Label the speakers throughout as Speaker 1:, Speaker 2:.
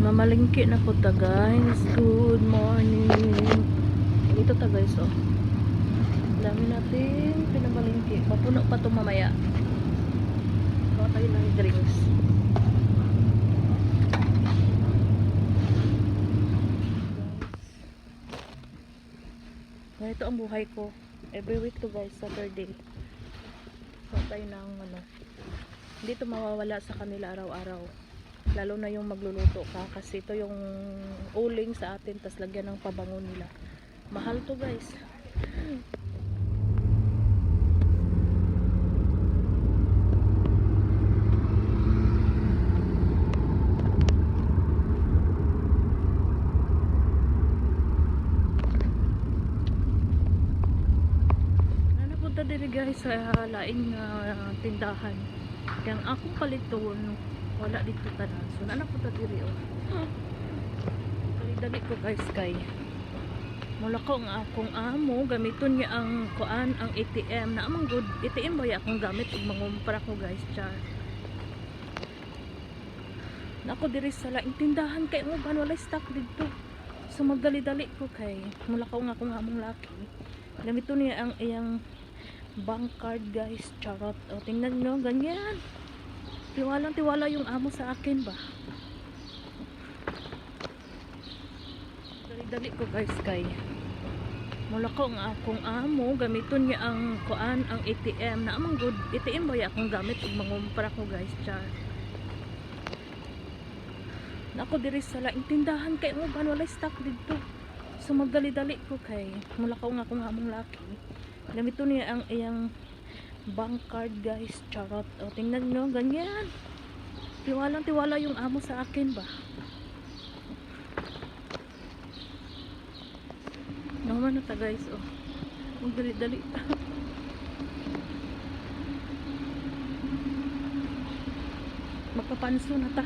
Speaker 1: Mamalingki na po ta guys. Good morning. Ito ta guys oh. Dami natin pinamalingki. Mapuno pa to mamaya. Kuha tayo ng drinks. Ganito ang buhay ko. Every week to guys, Saturday. Kuha tayo ng ano. Hindi to mawawala sa kanila araw-araw lalo na yung magluluto ka kasi ito yung uling sa atin tas lagyan ng pabango nila. Mahal to guys. Ano diri guys sa laing ah, tindahan? Yang akong paliton wala dito tanan. So na punta diri oh. Dali ko guys kay. Mula ko nga akong amo gamiton niya ang kuan ang ATM na amang good ATM ba akong gamit? Ug mangumpara ko guys char. Nako diri sa laing tindahan kay mo ban wala stock dito. So magdali-dali ko kay mula ko nga akong among laki. Gamiton niya ang iyang bank card guys charot. O tingnan nyo ganyan tiwalang tiwala yung amo sa akin ba? Dali-dali ko guys kay mula ko nga akong amo. Gamiton niya ang kuan ang ATM na amang good. ATM ba akong gamit? Ug mangumpara ko guys char. Nako diri sa laing tindahan kay mo ban wala stock dito. So magdali-dali ko kay mula ko nga akong among laki. Gamiton niya ang iyang bank card guys. Charot. O tingnan nyo. Ganyan. Tiwalang tiwala yung amo sa akin ba? Naman na ta guys. Oh ang dali dali magpapanso na ta.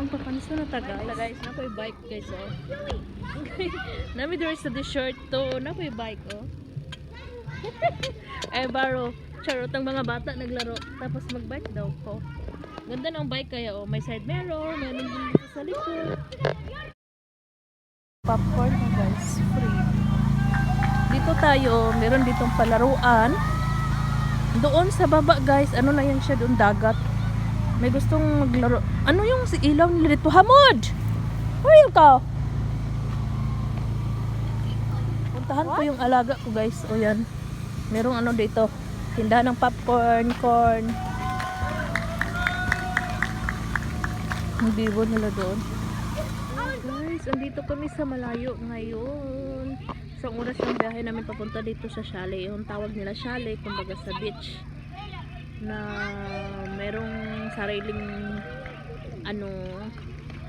Speaker 1: Magpapanso na ta guys. guys. Na po bike guys oh. Nami there is the shirt to. Na po bike oh. Eh baro charot ang mga bata naglaro tapos magbike daw ko ganda ng bike kaya oh. May side mirror may dito sa likod. Popcorn na guys. Free. Dito tayo meron ditong palaruan. Doon sa baba guys ano na yan siya doon dagat. May gustong maglaro. Ano yung si ilaw nila dito? Hamod! Where you go puntahan ko yung alaga ko guys. O yan. Merong ano dito tindahan ng popcorn corn. Ang bibo nila doon. Guys andito kami sa malayo ngayon. Isang oras yung biyahe namin papunta dito sa chalet yung tawag nila chalet kumbaga sa beach na merong sariling ano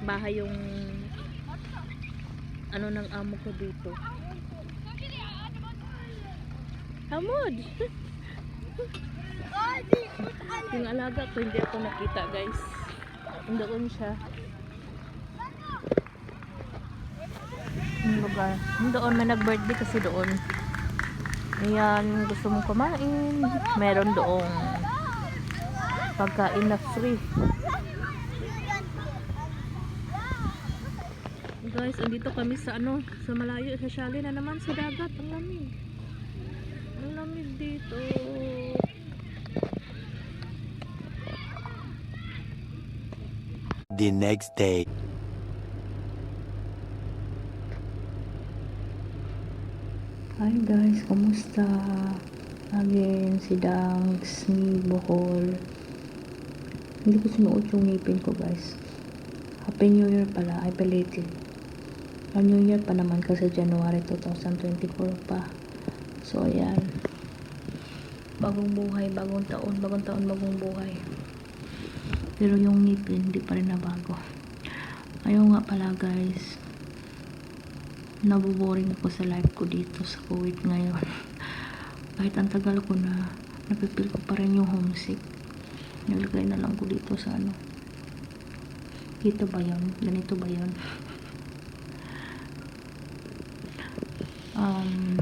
Speaker 1: bahay yung ano ng amo ko dito. Hamod! yung alaga ko hindi ako nakita guys. Doon siya. Yung lugar. Doon may nag birthday kasi doon. Ayan gusto mong kumain. Meron doong pagkain na free. Guys andito kami sa ano sa malayo sa chalet na naman sa dagat. Ang lamig ang lamig dito
Speaker 2: the next day.
Speaker 1: Hi guys, kumusta? Again, si Dangs, ni Bohol. Hindi ko sinuot yung ngipin ko guys. Happy New Year pala, I belated. Ang New Year pa naman kasi January 2024 pa. So, ayan. Bagong buhay, bagong taon, bagong taon, bagong buhay. Pero yung ngipin, hindi pa rin nabago. Ayaw nga pala guys, nabuboring ako sa life ko dito sa Kuwait ngayon. Kahit ang tagal ko na, napipil ko pa rin yung homesick. Nilagay na lang ko dito sa ano. Dito ba yun? Ganito ba yun? Um,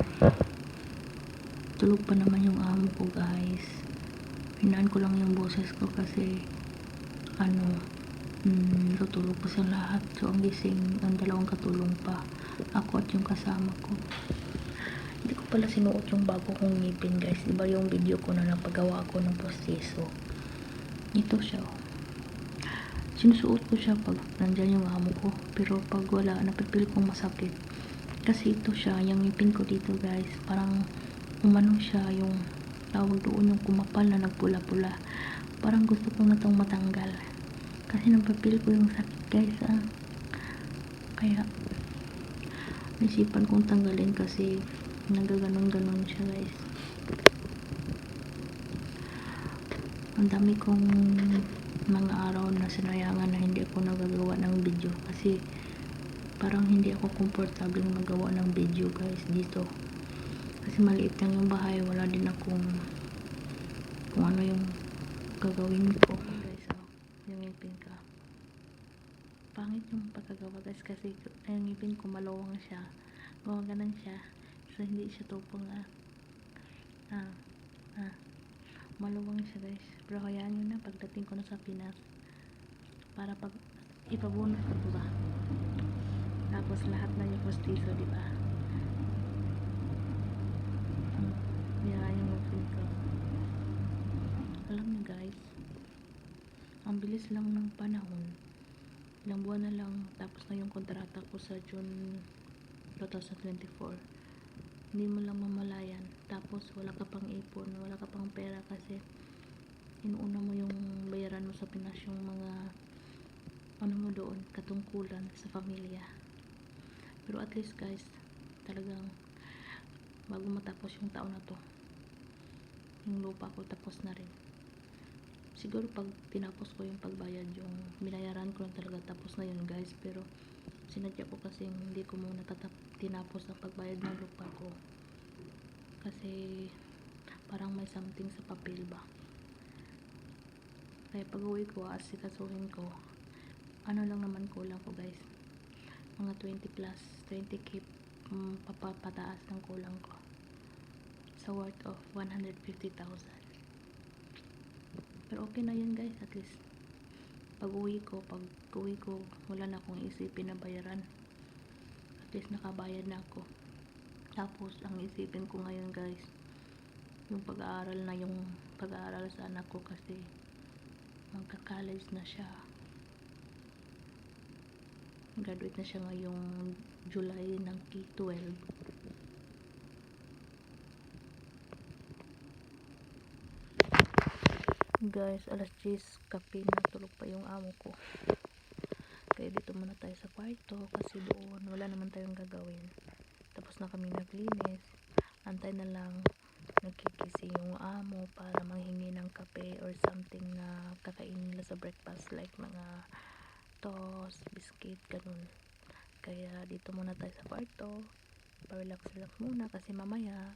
Speaker 1: tulog pa naman yung amo ko guys. Hinaan ko lang yung boses ko kasi ano, Hmm, tutulog pa silang lahat. So, ang gising, ang dalawang katulong pa. Ako at yung kasama ko. Hindi ko pala sinuot yung bago kong ngipin, guys. Diba yung video ko na napagawa ko ng proseso? Ito siya, oh. Sinusuot ko siya pag nandyan yung amo ko. Pero pag wala, napipil kong masakit. Kasi ito siya, yung ngipin ko dito, guys. Parang umano siya yung tawag doon yung kumapal na nagpula-pula. Parang gusto ko na itong matanggal. Kasi napapil ko yung sakit, guys, ah. Kaya, naisipan kong tanggalin kasi nagaganon-ganon siya, guys. Ang dami kong mga araw na sinayangan na hindi ako nagagawa ng video kasi parang hindi ako komportable magawa ng video guys dito kasi maliit lang yung bahay wala din akong kung ano yung gagawin ko. Guys oh, yung ngipin ka pangit yung pagkagawa guys kasi yung ngipin ko malawang siya. Gumaganan siya. So hindi siya tupong ah ah ah maluwang siya guys. Pero hayaan nyo na pagdating ko na sa Pinas para pag ipabunot ko diba? Tapos lahat na yung postizo diba? Hmm, yan yung outfit ko alam niyo guys ang bilis lang ng panahon. Ilang buwan na lang tapos na yung kontrata ko sa June 2024 hindi mo lang mamalayan. Tapos wala ka pang ipon wala ka pang pera kasi inuuna mo yung bayaran mo sa Pinas yung mga ano mo doon katungkulan sa pamilya. Pero at least guys talagang bago matapos yung taon na to yung lupa ko tapos na rin siguro pag tinapos ko yung pagbayad yung binayaran ko lang talaga tapos na yun guys. Pero sinadya ko kasi hindi ko muna tatap tinapos ang pagbayad ng lupa ko. Kasi parang may something sa papel ba? Kaya pag uwi ko asikasuhin ko. Ano lang naman kulang ko guys? Mga 20 plus 20 k um, papapataas ng kulang ko. Sa worth of 150,000 pero okay na yun guys. At least pag uwi ko pag uwi ko wala na akong isipin na bayaran. At least nakabayad na ako. Tapos ang isipin ko ngayon guys yung pag-aaral na yung pag-aaral sa anak ko kasi magka-college na siya. Graduate na siya ngayong July ng K-12 guys alas 10 kape na tulog pa yung amo ko. Kaya dito muna tayo sa kwarto kasi doon wala naman tayong gagawin. Tapos na kami naglinis. Antay na lang nagkikisi yung amo para manghingi ng kape or something na kakainin nila sa breakfast like mga toast, biscuit, ganun. Kaya dito muna tayo sa kwarto. Pa-relax relax muna kasi mamaya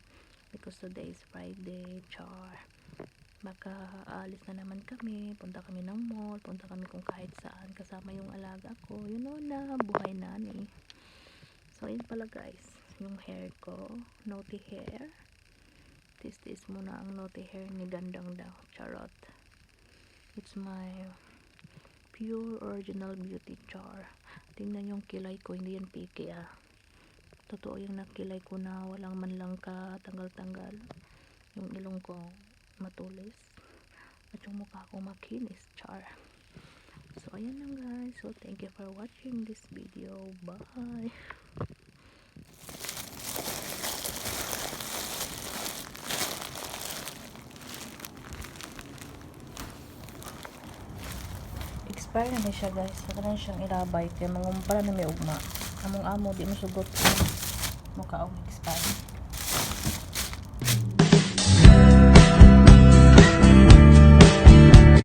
Speaker 1: because today is Friday char baka aalis na naman kami punta kami ng mall punta kami kung kahit saan kasama yung alaga ko. You know na buhay nani so yun pala guys. Yung hair ko naughty hair. This is muna ang naughty hair ni Dandang daw charot. It's my pure original beauty char. Tingnan yung kilay ko hindi yan piki ah. Totoo yung nakilay ko na walang man lang ka tanggal-tanggal. Yung ilong ko matulis. At yung mukha ko makinis char. So ayan lang guys. So thank you for watching this video. Bye! Expire na siya guys. Saka na siyang ilabay. Kaya mangumpara na may ugma. Among amo di mo mukha og expire